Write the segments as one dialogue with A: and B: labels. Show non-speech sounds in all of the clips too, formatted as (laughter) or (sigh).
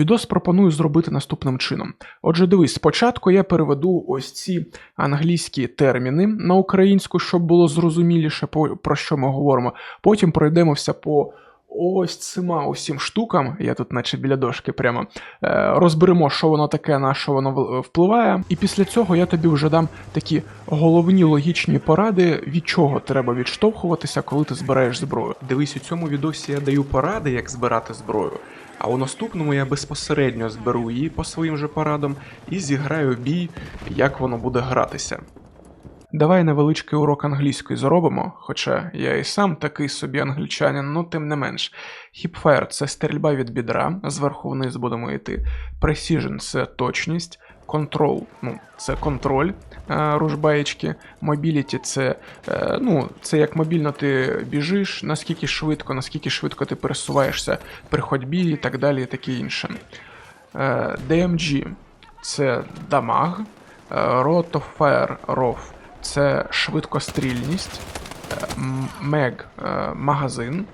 A: Відос пропоную зробити наступним чином. Отже, дивись, спочатку я переведу ось ці англійські терміни на українську, щоб було зрозуміліше, про що ми говоримо. Потім пройдемося по ось цима усім штукам. Я тут, наче біля дошки, прямо е, розберемо, що воно таке, на що воно впливає. І після цього я тобі вже дам такі головні логічні поради, від чого треба відштовхуватися, коли ти збираєш зброю. Дивись, у цьому відосі я даю поради, як збирати зброю. А у наступному я безпосередньо зберу її по своїм же парадам і зіграю бій, як воно буде гратися. Давай невеличкий урок англійської зробимо, хоча я і сам такий собі англічанин, ну тим не менш. Hipfire – це стрільба від бідра, зверху вниз будемо йти. Precision – це точність. Control – ну, це контроль е, ружбаєчки. Mobility – це, е, ну, це як мобільно ти біжиш, наскільки швидко, наскільки швидко ти пересуваєшся при ходьбі і так далі, і таке інше. Е, DMG – це дамаг. Rate of Fire ROF – це швидкострільність. MEG магазин.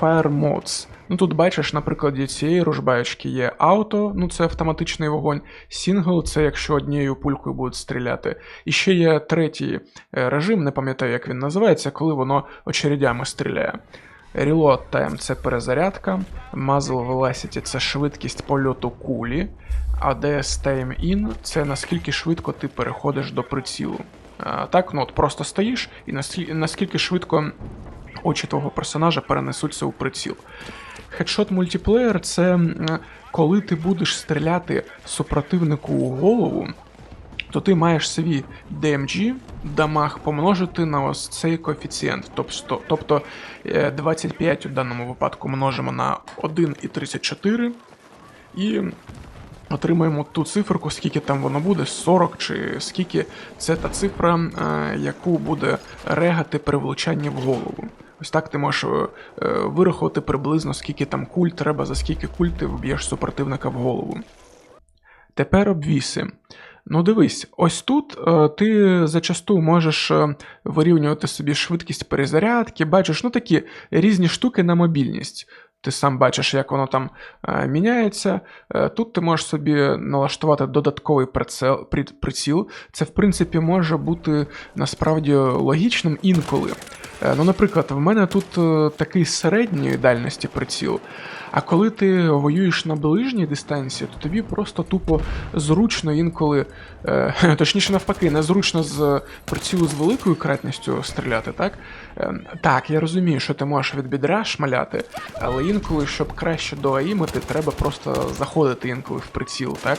A: Fire Modes. Ну тут бачиш, на прикладі цієї ружбаєчки є ауто, ну це автоматичний вогонь. Сінгл це якщо однією пулькою будуть стріляти. І ще є третій е, режим, не пам'ятаю, як він називається, коли воно очередями стріляє. Reload Time це перезарядка, Muzzle Velocity це швидкість польоту кулі, а DS Time In це наскільки швидко ти переходиш до прицілу. Так, ну от просто стоїш і наскільки швидко очі твого персонажа перенесуться у приціл. Хедшот мультиплеєр це коли ти будеш стріляти супротивнику у голову, то ти маєш свій DMG дамаг помножити на ось цей коефіцієнт. Тобто, тобто е, 25 у даному випадку множимо на 1,34 і отримаємо ту циферку, скільки там воно буде, 40 чи скільки це та цифра, е, яку буде регати при влучанні в голову. Ось так ти можеш е, е, вирахувати приблизно, скільки там куль треба, за скільки куль ти вб'єш супротивника в голову. Тепер обвіси. Ну дивись, ось тут е, ти зачасту можеш е, вирівнювати собі швидкість перезарядки, бачиш, ну такі різні штуки на мобільність. Ти сам бачиш, як воно там е, міняється. Е, тут ти можеш собі налаштувати додатковий приціл. Це, в принципі, може бути насправді логічним інколи. Е, ну, наприклад, в мене тут такий середньої дальності приціл. А коли ти воюєш на ближній дистанції, то тобі просто тупо зручно інколи, е, (laughs) точніше навпаки, незручно з прицілу з великою кратністю стріляти, так? Е, так, я розумію, що ти можеш від бідра шмаляти, але інколи, щоб краще доаїмити, треба просто заходити інколи в приціл, так?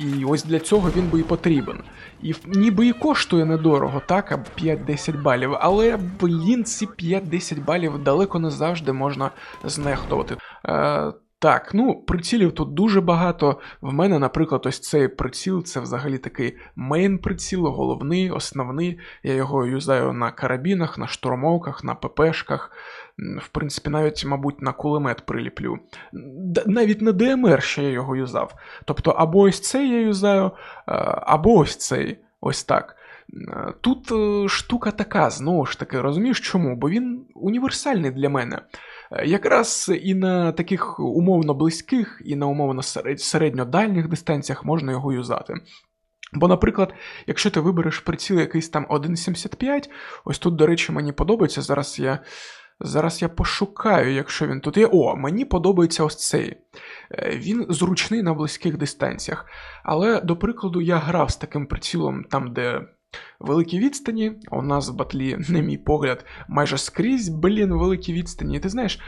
A: І ось для цього він би і потрібен. І ніби і коштує недорого, так, а 5-10 балів, але, блін, ці 5-10 балів далеко не завжди можна знехтувати. Е, так, ну, прицілів тут дуже багато. В мене, наприклад, ось цей приціл це взагалі такий мейн приціл, головний, основний. Я його юзаю на карабінах, на штурмовках, на ППшках. В принципі, навіть, мабуть, на кулемет приліплю. Навіть на ДМР ще я його юзав. Тобто, або ось цей я юзаю, е, або ось цей. Ось так. Е, Тут е, штука така, знову ж таки, розумієш чому? Бо він універсальний для мене. Е, Якраз і на таких умовно близьких, і на умовно середньодальніх дистанціях можна його юзати. Бо, наприклад, якщо ти вибереш приціл якийсь там 1.75, ось тут, до речі, мені подобається. Зараз я, зараз я пошукаю, якщо він тут є. О, мені подобається ось цей. Е, Він зручний на близьких дистанціях. Але, до прикладу, я грав з таким прицілом там, де великі відстані. У нас в батлі, (laughs) на мій погляд, майже скрізь, блін, великі відстані. І ти знаєш.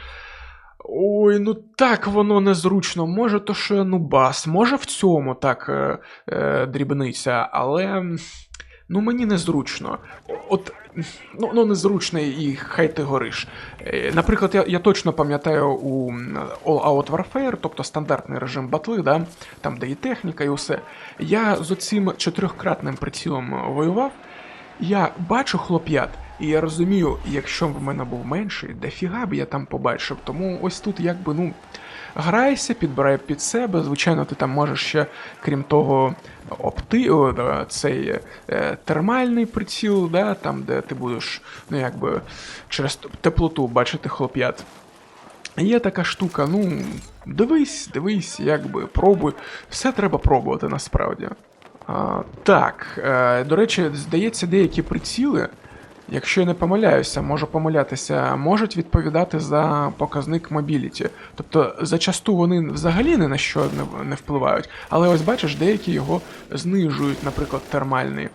A: Ой, ну так воно незручно. Може, то що я нубас, може в цьому так е, е, дрібниця, але ну мені незручно. От ну, ну незручно і хай ти гориш. Е, Наприклад, я, я точно пам'ятаю у м, All Out Warfare, тобто стандартний режим батли, да, там де і техніка, і усе. Я з оцим чотирьохкратним прицілом воював. Я бачу хлоп'ят, і я розумію, якщо б в мене був менший, дофіга б я там побачив. Тому ось тут якби, ну, грайся, підбирай під себе. Звичайно, ти там можеш ще, крім того, опти, цей е, термальний приціл, да, там, де ти будеш, ну якби, через теплоту бачити хлоп'ят. Є така штука, ну, дивись, дивись, якби, пробуй. Все треба пробувати насправді. А, так, е, до речі, здається, деякі приціли, якщо я не помиляюся, можу помилятися, можуть відповідати за показник мобіліті. Тобто, зачасту вони взагалі ні на що не, впливають, але ось бачиш, деякі його знижують, наприклад, термальний.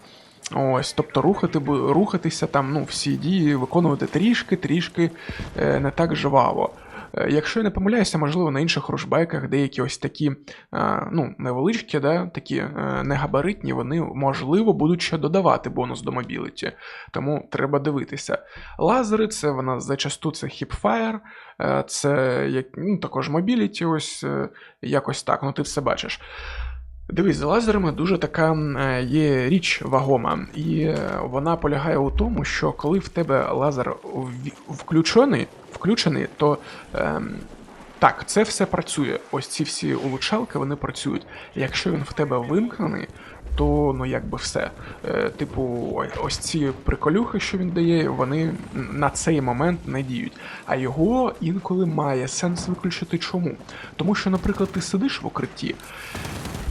A: Ось, тобто рухати, рухатися там, ну, всі дії виконувати трішки-трішки е, не так жваво. Е, Якщо я не помиляюся, можливо, на інших рушбайках деякі ось такі е, ну, невеличкі, да, такі е, негабаритні, вони, можливо, будуть ще додавати бонус до мобіліті. Тому треба дивитися. Лазери, це вона зачасту це хіпфаєр, це ну, також мобіліті, ось якось так, ну ти все бачиш. Дивись, за лазерами дуже така є річ вагома, і вона полягає у тому, що коли в тебе лазер включений, включений, то ем, так, це все працює. Ось ці всі улучшалки вони працюють. Якщо він в тебе вимкнений, то ну якби все. Е, типу, ось ці приколюхи, що він дає, вони на цей момент не діють. А його інколи має сенс виключити. Чому? Тому що, наприклад, ти сидиш в укритті.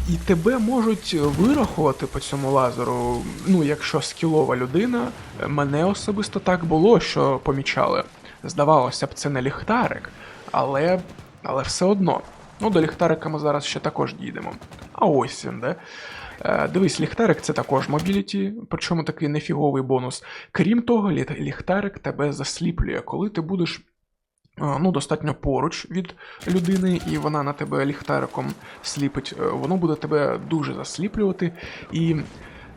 A: І тебе можуть вирахувати по цьому лазеру. Ну, якщо скілова людина, мене особисто так було, що помічали. Здавалося б, це не ліхтарик, але, але все одно. Ну, до ліхтарика ми зараз ще також дійдемо. А ось він, де. Е, Дивись, ліхтарик це також мобіліті, причому такий нефіговий бонус. Крім того, ліхтарик тебе засліплює, коли ти будеш ну, достатньо поруч від людини, і вона на тебе ліхтариком сліпить, е, воно буде тебе дуже засліплювати, і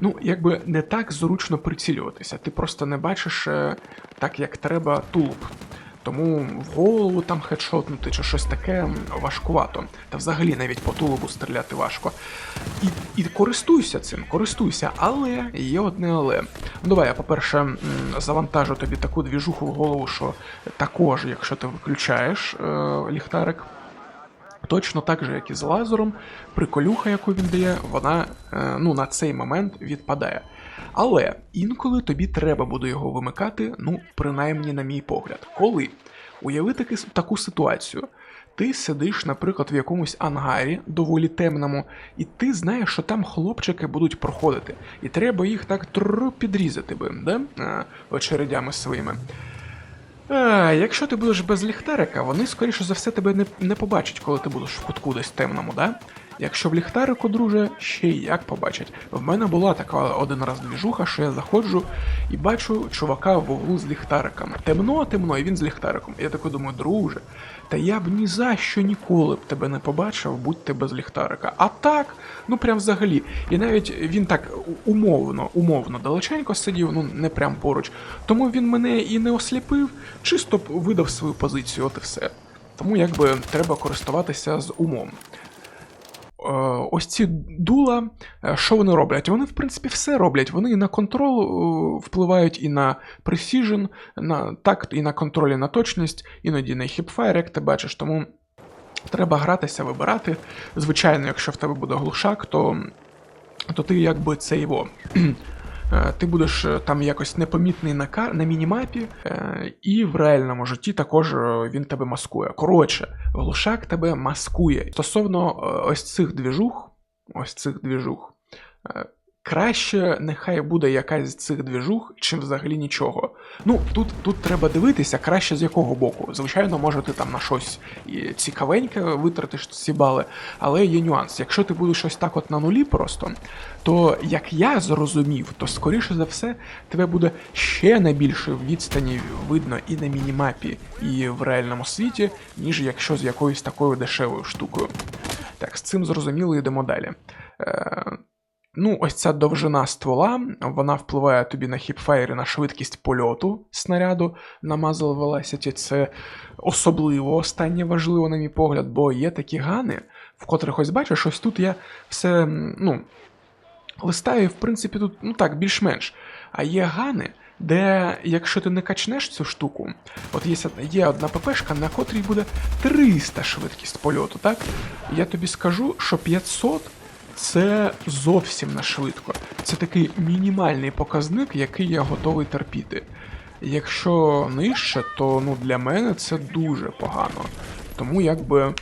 A: ну, якби не так зручно прицілюватися. Ти просто не бачиш е, так, як треба тулуб. Тому в голову там хедшотнути чи щось таке важкувато. Та взагалі навіть по тулубу стріляти важко. І, і користуйся цим, користуйся, але є одне але. Ну давай, я, по-перше, завантажу тобі таку двіжуху в голову, що також, якщо ти виключаєш е, ліхтарик, точно так же, як і з лазером, приколюха, яку він дає, вона е, ну, на цей момент відпадає. Але інколи тобі треба буде його вимикати, ну, принаймні, на мій погляд. Коли? Уяви таки, таку ситуацію. Ти сидиш, наприклад, в якомусь ангарі доволі темному, і ти знаєш, що там хлопчики будуть проходити, і треба їх так підрізати би, да? Е, очередями своїми. А, якщо ти будеш без ліхтарика, вони, скоріше за все, тебе не, не побачать, коли ти будеш в кутку десь темному, да? Якщо в ліхтарику, друже, ще й як побачать. В мене була така один раз двіжуха, що я заходжу і бачу чувака в углу з ліхтариком. Темно, темно, і він з ліхтариком. Я такий думаю, друже, та я б ні за що ніколи б тебе не побачив, будь ти без ліхтарика. А так, ну прям взагалі. І навіть він так умовно, умовно далеченько сидів, ну не прям поруч. Тому він мене і не осліпив, чисто видав свою позицію, от і все. Тому якби треба користуватися з умом. Е, Ось ці дула, е, що вони роблять? Вони, в принципі, все роблять. Вони і на контрол е, впливають, і на precision, на так, і на контроль, і на точність, іноді на хіпфайр, як ти бачиш. Тому треба гратися, вибирати. Звичайно, якщо в тебе буде глушак, то, то ти якби це його. Е, Ти будеш е, там якось непомітний на кар... на мінімапі, е, і в реальному житті також він тебе маскує. Коротше, глушак тебе маскує. Стосовно ось цих двіжух, ось цих двіжух, краще нехай буде якась з цих двіжух, чим взагалі нічого. Ну, тут, тут треба дивитися, краще з якого боку. Звичайно, може ти там на щось цікавеньке витратиш ці бали, але є нюанс. Якщо ти будеш щось так от на нулі просто, то як я зрозумів, то скоріше за все тебе буде ще на більшій відстані видно і на мінімапі, і в реальному світі, ніж якщо з якоюсь такою дешевою штукою. Так, з цим зрозуміло, йдемо далі. Е, Ну, ось ця довжина ствола, вона впливає тобі на хіпфайр і на швидкість польоту снаряду на Muzzle Velocity. Це особливо останнє важливо, на мій погляд, бо є такі гани, в котрих ось бачиш, ось тут я все, ну, листаю, і, в принципі, тут, ну так, більш-менш. А є гани, де, якщо ти не качнеш цю штуку, от є, є одна ППшка, на котрій буде 300 швидкість польоту, так? Я тобі скажу, що 500 це зовсім не швидко. Це такий мінімальний показник, який я готовий терпіти. Якщо нижче, то ну, для мене це дуже погано. Тому якби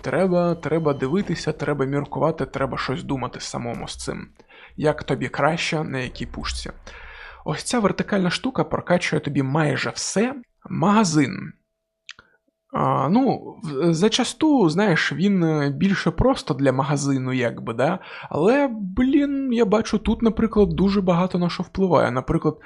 A: треба, треба дивитися, треба міркувати, треба щось думати самому з цим. Як тобі краще, на якій пушці. Ось ця вертикальна штука прокачує тобі майже все. Магазин. А, ну, в- зачасту, знаєш, він е, більше просто для магазину, якби, да. Але, блін, я бачу, тут, наприклад, дуже багато на що впливає. Наприклад,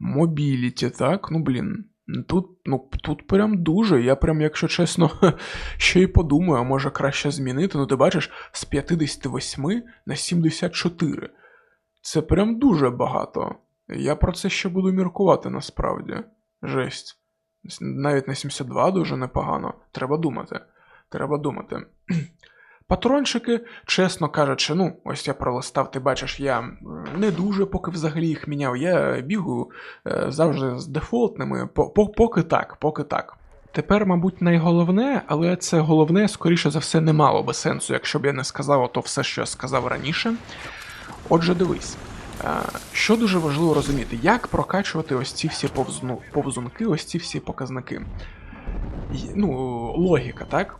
A: мобіліті, так? Ну, блін. Тут, ну, тут прям дуже. Я прям, якщо чесно, (laughs) ще й подумаю, може краще змінити. Ну, ти бачиш, з 58 на 74. Це прям дуже багато. Я про це ще буду міркувати насправді. Жесть. Навіть на 72 дуже непогано. Треба думати. Треба думати. (clears throat) Патрончики, чесно кажучи, ну, ось я пролистав, ти бачиш, я не дуже поки взагалі їх міняв. Я бігаю е, завжди з дефолтними, по- по- поки так, поки так. Тепер, мабуть, найголовне, але це головне, скоріше за все, не мало би сенсу, якщо б я не сказав ото все, що я сказав раніше. Отже, дивись, що дуже важливо розуміти, як прокачувати ось ці всі повзну, повзунки, ось ці всі показники. Ну, логіка, так?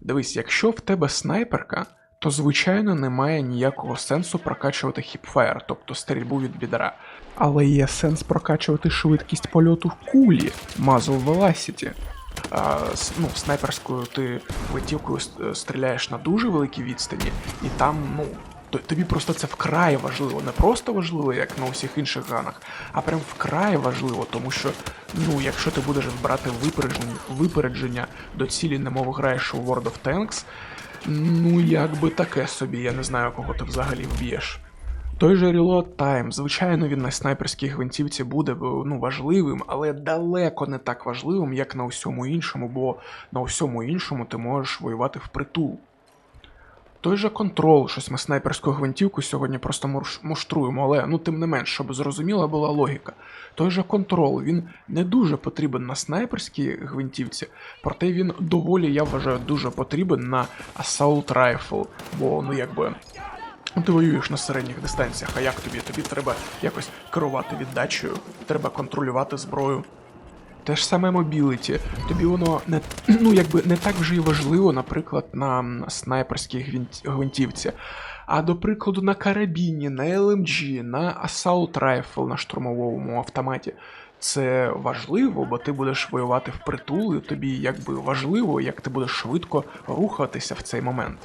A: Дивись, якщо в тебе снайперка, то звичайно немає ніякого сенсу прокачувати хіпфаєр, тобто стрільбу від бідра. Але є сенс прокачувати швидкість польоту в кулі, Muzzle Velocity. А, ну, снайперською ти гвинтівкою с- стріляєш на дуже великій відстані, і там, ну, тобі просто це вкрай важливо. Не просто важливо, як на усіх інших ганах, а прям вкрай важливо, тому що, ну, якщо ти будеш брати випередження, випередження до цілі, немов граєш у World of Tanks, ну, якби таке собі, я не знаю, кого ти взагалі вб'єш. Той же Reload Time, звичайно, він на снайперській гвинтівці буде ну, важливим, але далеко не так важливим, як на усьому іншому, бо на усьому іншому ти можеш воювати впритул. Той же контрол, щось ми снайперську гвинтівку сьогодні просто муш- муштруємо, але ну тим не менш, щоб зрозуміла була логіка. Той же контрол, він не дуже потрібен на снайперській гвинтівці, проте він доволі, я вважаю, дуже потрібен на Assault Rifle, бо ну якби ти воюєш на середніх дистанціях, а як тобі? Тобі треба якось керувати віддачею, треба контролювати зброю. Те ж саме мобіліті. Тобі воно не ну якби не так вже й важливо, наприклад, на снайперській гвинтівці. А до прикладу, на карабіні, на LMG, на Assault Rifle, на штурмовому автоматі. Це важливо, бо ти будеш воювати впритул, і тобі якби важливо, як ти будеш швидко рухатися в цей момент.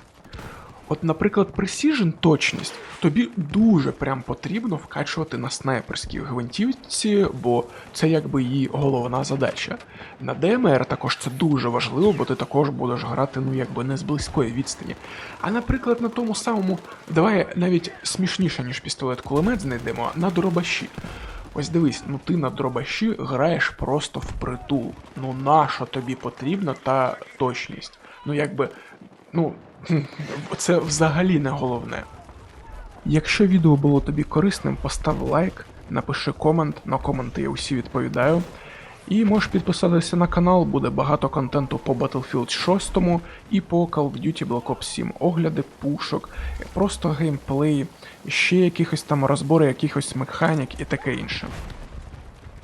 A: От, наприклад, Precision точність тобі дуже прям потрібно вкачувати на снайперській гвинтівці, бо це якби її головна задача. На ДМР також це дуже важливо, бо ти також будеш грати ну якби не з близької відстані. А наприклад, на тому самому, давай навіть смішніше, ніж пістолет-кулемет знайдемо, на дробаші. Ось дивись, ну ти на дробаші граєш просто впритул. Ну наша тобі потрібна та точність. Ну якби, ну, (laughs) це взагалі не головне. Якщо відео було тобі корисним, постав лайк, напиши комент, на коменти я усі відповідаю. І можеш підписатися на канал, буде багато контенту по Battlefield 6 і по Call of Duty Black Ops 7, огляди пушок, просто геймплей, ще якихось там розбори якихось механік і таке інше.